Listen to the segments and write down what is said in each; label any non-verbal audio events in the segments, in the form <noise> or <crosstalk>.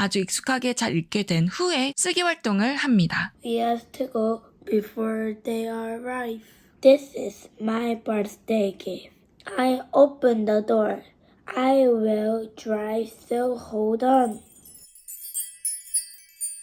아주 익숙하게 잘 읽게 된 후에 쓰기 활동을 합니다. We have to go before they arrive. This is my birthday gift. I open the door. I will drive, so hold on.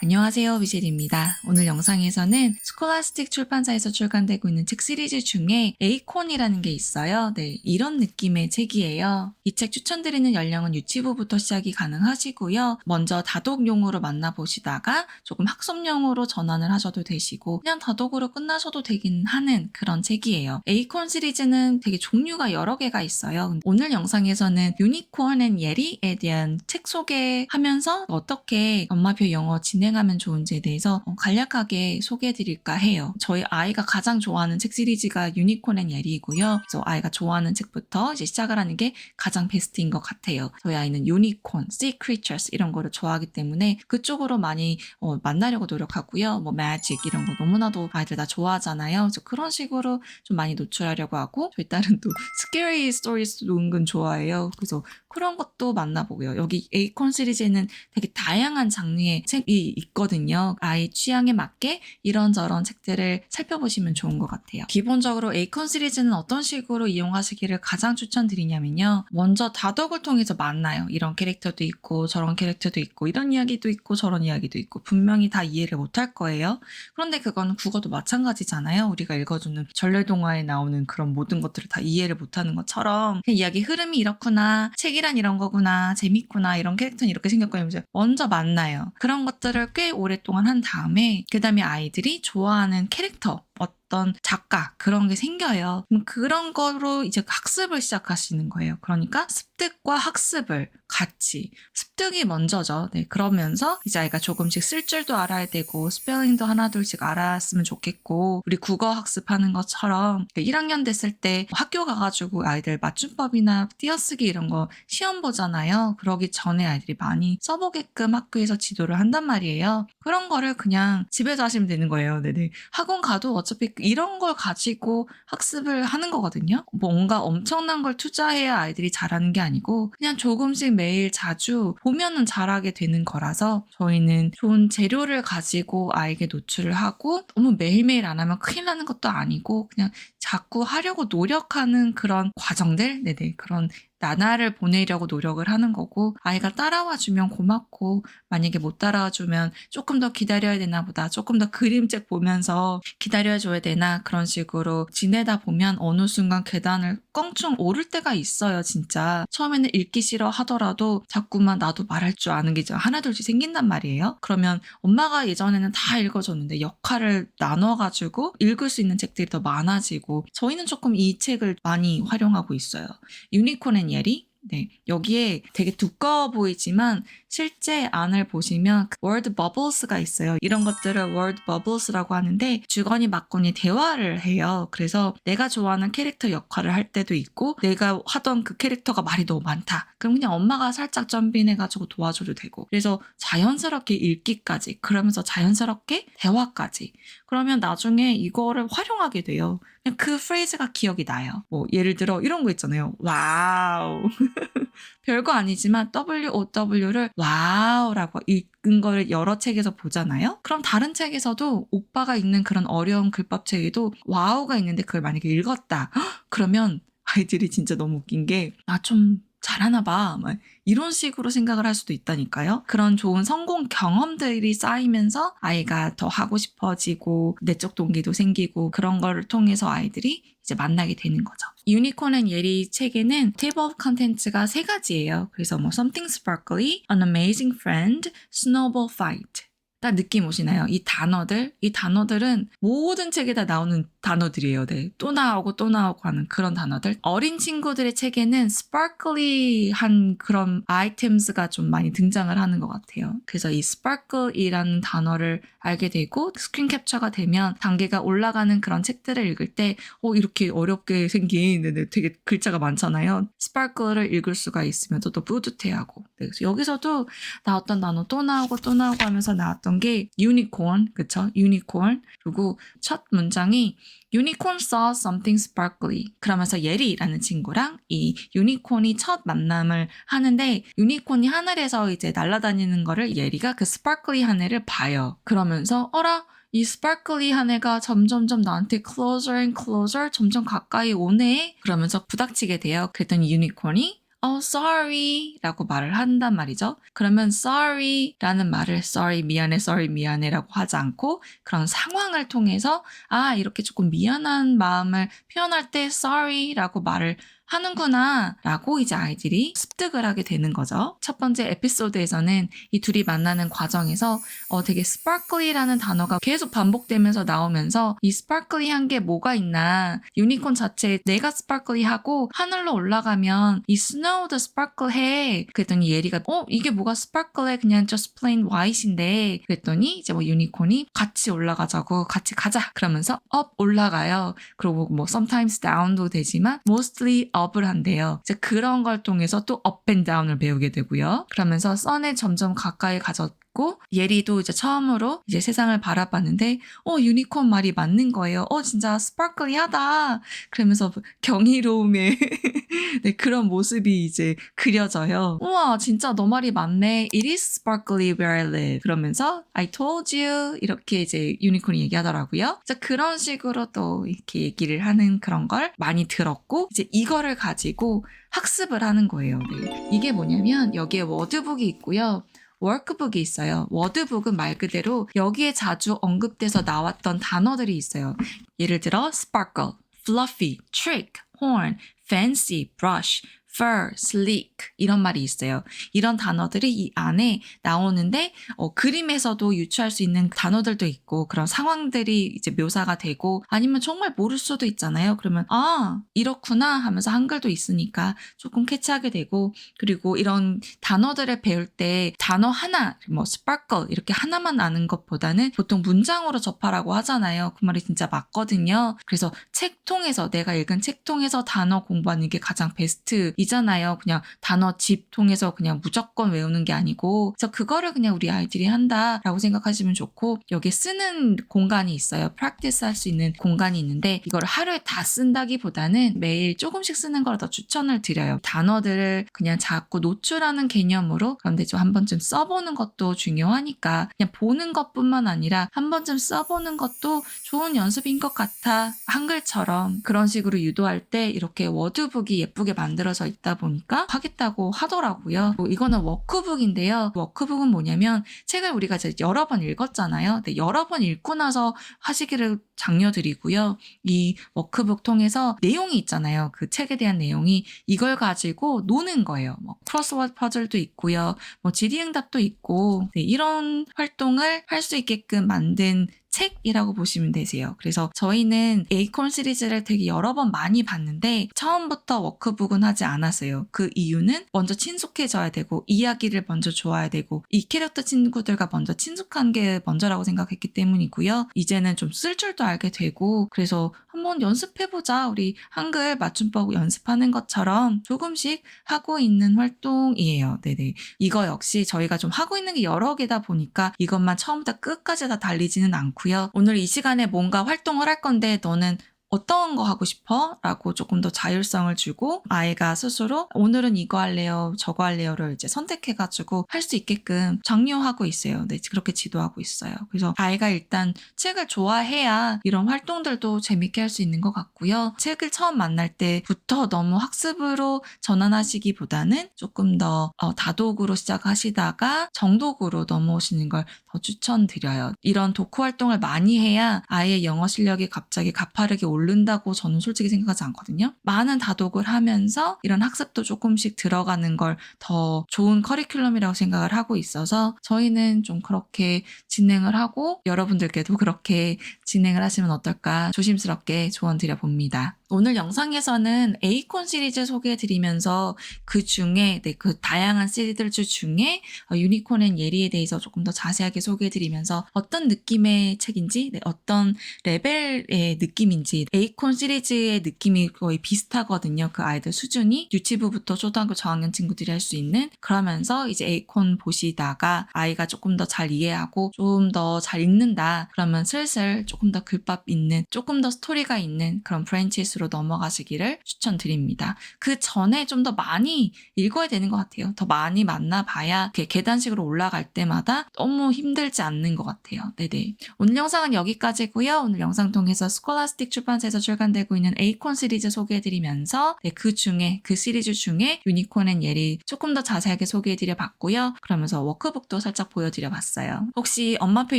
안녕하세요, 미셸입니다. 오늘 영상에서는 스콜라스틱 출판사에서 출간되고 있는 책 시리즈 중에 에이콘이라는 게 있어요. 네, 이런 느낌의 책이에요. 이 책 추천드리는 연령은 유치부부터 시작이 가능하시고요. 먼저 다독용으로 만나보시다가 조금 학습용으로 전환을 하셔도 되시고 그냥 다독으로 끝나셔도 되긴 하는 그런 책이에요. 에이콘 시리즈는 되게 종류가 여러 개가 있어요. 오늘 영상에서는 유니콘 앤 예리에 대한 책 소개하면서 어떻게 엄마표 영어 진행 하면 좋은지에 대해서 어, 간략하게 소개해드릴까 해요. 저희 아이가 가장 좋아하는 책 시리즈가 유니콘 앤 예리이고요. 그래서 아이가 좋아하는 책부터 이제 시작을 하는 게 가장 베스트인 것 같아요. 저희 아이는 유니콘, sea creatures 이런 거를 좋아하기 때문에 그쪽으로 많이 어, 만나려고 노력하고요. 뭐 magic 이런 거 너무나도 아이들 다 좋아하잖아요. 그래서 그런 식으로 좀 많이 노출하려고 하고 저희 딸은 또 scary stories도 은근 좋아해요. 그래서 그런 것도 만나보고요. 여기 에이콘 시리즈에는 되게 다양한 장르의 책이 있거든요. 아이 취향에 맞게 이런저런 책들을 살펴보시면 좋은 것 같아요. 기본적으로 에이콘 시리즈는 어떤 식으로 이용하시기를 가장 추천드리냐면요. 먼저 다독을 통해서 만나요. 이런 캐릭터도 있고 저런 캐릭터도 있고 이런 이야기도 있고 저런 이야기도 있고 분명히 다 이해를 못할 거예요. 그런데 그건 국어도 마찬가지잖아요. 우리가 읽어주는 전래동화에 나오는 그런 모든 것들을 다 이해를 못하는 것처럼 이야기 흐름이 이렇구나 책이란 이런 거구나 재밌구나 이런 캐릭터는 이렇게 이러면서 먼저 만나요. 그런 것들을 꽤 오랫동안 한 다음에 그 다음에 아이들이 좋아하는 캐릭터 어떤 작가 그런 게 생겨요. 그런 거로 이제 학습을 시작하시는 거예요. 그러니까 습득과 학습을 같이 습득이 먼저죠. 네, 그러면서 이제 아이가 조금씩 쓸 줄도 알아야 되고 스펠링도 하나둘씩 알았으면 좋겠고 우리 국어 학습하는 것처럼 1학년 됐을 때 학교 가가지고 아이들 맞춤법이나 띄어쓰기 이런 거 시험 보잖아요. 그러기 전에 아이들이 많이 써보게끔 학교에서 지도를 한단 말이에요. 그런 거를 그냥 집에서 하시면 되는 거예요. 네네. 학원 가도 어차피 이런 걸 가지고 학습을 하는 거거든요. 뭔가 엄청난 걸 투자해야 아이들이 잘하는 게 아니고 그냥 조금씩 매일 자주 보면은 잘하게 되는 거라서 저희는 좋은 재료를 가지고 아이에게 노출을 하고 너무 매일매일 안 하면 큰일 나는 것도 아니고 그냥 자꾸 하려고 노력하는 그런 과정들, 네네, 그런 나날을 보내려고 노력을 하는 거고 아이가 따라와 주면 고맙고 만약에 못 따라와 주면 조금 더 기다려야 되나 보다 조금 더 그림책 보면서 기다려 줘야 되나 그런 식으로 지내다 보면 어느 순간 계단을 껑충 오를 때가 있어요 진짜. 처음에는 읽기 싫어 하더라도 자꾸만 나도 말할 줄 아는 게 하나둘씩 생긴단 말이에요. 그러면 엄마가 예전에는 다 읽어줬는데 역할을 나눠가지고 읽을 수 있는 책들이 더 많아지고 저희는 조금 이 책을 많이 활용하고 있어요. 유니콘 앤 예리 네, 여기에 되게 두꺼워 보이지만 실제 안을 보시면 월드 버블스가 있어요. 이런 것들을 월드 버블스라고 하는데 주거니 막거니 대화를 해요. 그래서 내가 좋아하는 캐릭터 역할을 할 때도 있고 내가 하던 그 캐릭터가 말이 너무 많다. 그럼 그냥 엄마가 살짝 점빙해가지고 도와줘도 되고 그래서 자연스럽게 읽기까지 그러면서 자연스럽게 대화까지 그러면 나중에 이거를 활용하게 돼요. 그냥 그 프레이즈가 기억이 나요. 뭐 예를 들어 이런 거 있잖아요. 와우. <laughs> <laughs> 별거 아니지만 WOW를 와우라고 읽은 걸 여러 책에서 보잖아요. 그럼 다른 책에서도 오빠가 읽는 그런 어려운 글밥책에도 와우가 있는데 그걸 만약에 읽었다. 헉, <gasps> 그러면 아이들이 진짜 너무 웃긴 게아좀 잘하나 봐. 막 이런 식으로 생각을 할 수도 있다니까요. 그런 좋은 성공 경험들이 쌓이면서 아이가 더 하고 싶어지고 내적 동기도 생기고 그런 거를 통해서 아이들이 이제 만나게 되는 거죠. 유니콘 앤 예리 책에는 테이블 컨텐츠가 세 가지예요. 그래서 뭐 something sparkly, an amazing friend, snowball fight. 딱 느낌 오시나요? 이 단어들, 이 단어들은 모든 책에 다 나오는 단어들이에요. 네. 또 나오고 또 나오고 하는 그런 단어들. 어린 친구들의 책에는 sparkly한 그런 아이템스가 좀 많이 등장을 하는 것 같아요. 그래서 이 sparkle이라는 단어를 알게 되고 스크린 캡처가 되면 단계가 올라가는 그런 책들을 읽을 때, 어, 이렇게 어렵게 생긴, 네네, 되게 글자가 많잖아요. sparkle를 읽을 수가 있으면 또, 또 뿌듯해하고. 네, 그래서 여기서도 나왔던 단어 또 나오고 또 나오고 하면서 나왔던 나왔던 게 유니콘, 그쵸? 유니콘. 그리고 첫 문장이 Unicorn saw something sparkly. 그러면서 예리라는 친구랑 이 유니콘이 첫 만남을 하는데 유니콘이 하늘에서 이제 날아다니는 거를 예리가 그 스파클리 한 애를 봐요. 그러면서 어라 이 스파클리 한 애가 점점점 나한테 closer and closer 점점 가까이 오네 그러면서 부닥치게 돼요. 그랬더니 유니콘이 oh sorry 라고 말을 한단 말이죠. 그러면 sorry 라는 말을 sorry 미안해 sorry 미안해 라고 하지 않고 그런 상황을 통해서 아 이렇게 조금 미안한 마음을 표현할 때 sorry 라고 말을 하는구나 라고 이제 아이들이 습득을 하게 되는 거죠. 첫 번째 에피소드에서는 이 둘이 만나는 과정에서 어, 되게 sparkly라는 단어가 계속 반복되면서 나오면서 이 sparkly한 게 뭐가 있나 유니콘 자체에 내가 sparkly하고 하늘로 올라가면 이 snow도 sparkle해 그랬더니 예리가 어 이게 뭐가 sparkle해 그냥 just plain white인데 그랬더니 이제 뭐 유니콘이 같이 올라가자고 같이 가자 그러면서 up 올라가요 그리고 뭐 sometimes down도 되지만 mostly up을 한대요. 이제 그런 걸 통해서 또 down을 배우게 되고요. 그러면서 선에 점점 가까이 가 졌고 예리도 이제 처음으로 이제 세상을 바라봤는데 어 유니콘 말이 맞는 거예요. 어 진짜 스파클리하다. 그러면서 경이로움의 <laughs> 네, 그런 모습이 이제 그려져요. 우와 진짜 너 말이 맞네. It is sparkly where I live. 그러면서 I told you 이렇게 이제 유니콘이 얘기하더라고요. 자 그런 식으로 또 이렇게 얘기를 하는 그런 걸 많이 들었고 이제 이거를 가지고 학습을 하는 거예요. 네. 이게 뭐냐면 여기에 워드북이 있고요. 워크북이 있어요. 워드북은 말 그대로 여기에 자주 언급돼서 나왔던 단어들이 있어요. 예를 들어 sparkle, fluffy, trick, horn, fancy, brush, fur, sleek 이런 말이 있어요. 이런 단어들이 이 안에 나오는데 어, 그림에서도 유추할 수 있는 단어들도 있고 그런 상황들이 이제 묘사가 되고 아니면 정말 모를 수도 있잖아요. 그러면 아 이렇구나 하면서 한글도 있으니까 조금 캐치하게 되고 그리고 이런 단어들을 배울 때 단어 하나 뭐 sparkle 이렇게 하나만 아는 것보다는 보통 문장으로 접하라고 하잖아요. 그 말이 진짜 맞거든요. 그래서 책 통해서 내가 읽은 책 통해서 단어 공부하는 게 가장 베스트 이 잖아요. 그냥 단어 집 통해서 그냥 무조건 외우는 게 아니고 그래서 그거를 그냥 우리 아이들이 한다라고 생각하시면 좋고 여기 쓰는 공간이 있어요. practice 할 수 있는 공간이 있는데 이걸 하루에 다 쓴다기보다는 매일 조금씩 쓰는 걸 더 추천을 드려요. 단어들을 그냥 자꾸 노출하는 개념으로 그런데 좀 한 번쯤 써보는 것도 중요하니까 그냥 보는 것뿐만 아니라 한 번쯤 써보는 것도 좋은 연습인 것 같아. 한글처럼 그런 식으로 유도할 때 이렇게 워드북이 예쁘게 만들어져 있다 보니까 하겠다고 하더라고요. 뭐 이거는 워크북인데요. 워크북은 뭐냐면 책을 우리가 이제 여러 번 읽었잖아요. 근데 여러 번 읽고 나서 하시기를 장려드리고요. 이 워크북 통해서 내용이 있잖아요. 그 책에 대한 내용이 이걸 가지고 노는 거예요. 뭐 크로스워드 퍼즐도 있고요. 뭐 질의응답도 있고 네, 이런 활동을 할 수 있게끔 만든 책이라고 보시면 되세요. 그래서 저희는 에이콘 시리즈를 되게 여러 번 많이 봤는데 처음부터 워크북은 하지 않았어요. 그 이유는 먼저 친숙해져야 되고 이야기를 먼저 좋아야 되고 이 캐릭터 친구들과 먼저 친숙한 게 먼저라고 생각했기 때문이고요. 이제는 좀 쓸 줄도 알게 되고 그래서 한번 연습해보자. 우리 한글 맞춤법 연습하는 것처럼 조금씩 하고 있는 활동이에요. 네네. 이거 역시 저희가 좀 하고 있는 게 여러 개다 보니까 이것만 처음부터 끝까지 다 달리지는 않고요. 오늘 이 시간에 뭔가 활동을 할 건데 너는 어떤 거 하고 싶어? 라고 조금 더 자율성을 주고 아이가 스스로 오늘은 이거 할래요, 저거 할래요를 이제 선택해가지고 할 수 있게끔 장려하고 있어요. 네, 그렇게 지도하고 있어요. 그래서 아이가 일단 책을 좋아해야 이런 활동들도 재밌게 할 수 있는 것 같고요. 책을 처음 만날 때부터 너무 학습으로 전환하시기보다는 조금 더 어, 다독으로 시작하시다가 정독으로 넘어오시는 걸 더 추천드려요. 이런 독후 활동을 많이 해야 아이의 영어 실력이 갑자기 가파르게 오른다고 저는 솔직히 생각하지 않거든요. 많은 다독을 하면서 이런 학습도 조금씩 들어가는 걸 더 좋은 커리큘럼이라고 생각을 하고 있어서 저희는 좀 그렇게 진행을 하고 여러분들께도 그렇게 진행을 하시면 어떨까 조심스럽게 조언 드려 봅니다. 오늘 영상에서는 에이콘 시리즈 소개해드리면서 그 중에 네, 그 다양한 시리즈 중에 어, 유니콘 앤 예리에 대해서 조금 더 자세하게 소개해드리면서 어떤 느낌의 책인지 네, 어떤 레벨의 느낌인지 에이콘 시리즈의 느낌이 거의 비슷하거든요. 그 아이들 수준이 유치부부터 초등학교 저학년 친구들이 할 수 있는 그러면서 이제 에이콘 보시다가 아이가 조금 더 잘 이해하고 좀 더 잘 읽는다 그러면 슬슬 조금 더 글밥 있는 조금 더 스토리가 있는 그런 프랜 치스로 넘어가시기를 추천드립니다. 그 전에 좀 더 많이 읽어야 되는 것 같아요. 더 많이 만나봐야 계단식으로 올라갈 때마다 너무 힘들지 않는 것 같아요. 네네. 오늘 영상은 여기까지고요. 오늘 영상 통해서 스콜라스틱 출판사에서 출간되고 있는 에이콘 시리즈 소개해드리면서 네, 그 중에 그 시리즈 중에 유니콘 앤 예리 조금 더 자세하게 소개해드려 봤고요. 그러면서 워크북도 살짝 보여드려 봤어요. 혹시 엄마표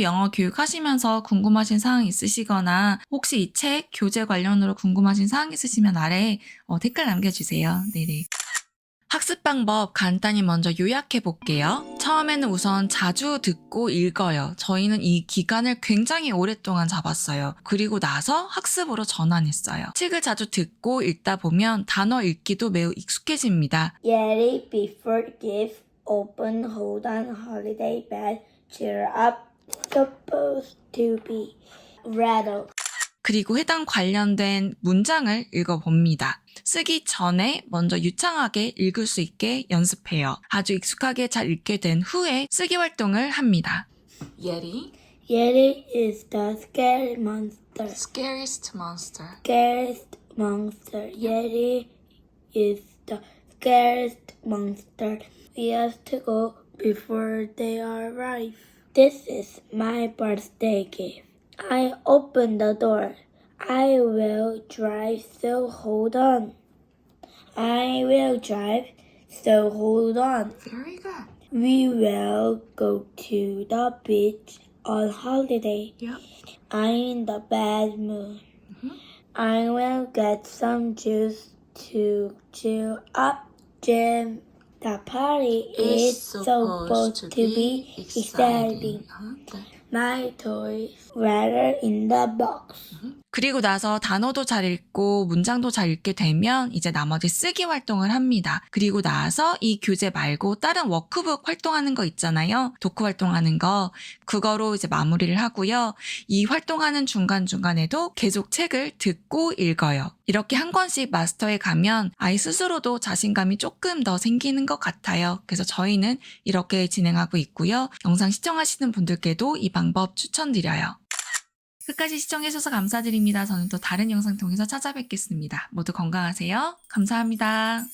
영어 교육 하시면서 궁금하신 사항 있으시거나 혹시 이 책 교재 관련으로 궁금하신 사항 있으시면 아래 어, 댓글 남겨주세요. 네네. 학습 방법 간단히 먼저 요약해 볼게요. 처음에는 우선 자주 듣고 읽어요. 저희는 이 기간을 굉장히 오랫동안 잡았어요. 그리고 나서 학습으로 전환했어요. 책을 자주 듣고 읽다 보면 단어 읽기도 매우 익숙해집니다. Yeti before gift open hold on holiday bed cheer up supposed to be rattle 그리고 해당 관련된 문장을 읽어봅니다. 쓰기 전에 먼저 유창하게 읽을 수 있게 연습해요. 아주 익숙하게 잘 읽게 된 후에 쓰기 활동을 합니다. 예리, Yeti is the scary monster scariest monster. scariest monster Yeti is the scariest monster we have to go before they arrive this is my birthday gift I open the door I will drive so hold on I will drive so hold on Very good. We will go to the beach on holiday. Yep. I'm in the bad mood. Mm-hmm. I will get some juice to cheer up. Jim, the party is supposed to be exciting. My toys were in the box. Mm-hmm. 그리고 나서 단어도 잘 읽고 문장도 잘 읽게 되면 이제 나머지 쓰기 활동을 합니다. 그리고 나서 이 교재 말고 다른 워크북 활동하는 거 있잖아요. 도크 활동하는 거. 그거로 이제 마무리를 하고요. 이 활동하는 중간중간에도 계속 책을 듣고 읽어요. 이렇게 한 권씩 마스터해 가면 아이 스스로도 자신감이 조금 더 생기는 것 같아요. 그래서 저희는 이렇게 진행하고 있고요. 영상 시청하시는 분들께도 이 방법 추천드려요. 끝까지 시청해주셔서 감사드립니다. 저는 또 다른 영상 통해서 찾아뵙겠습니다. 모두 건강하세요. 감사합니다.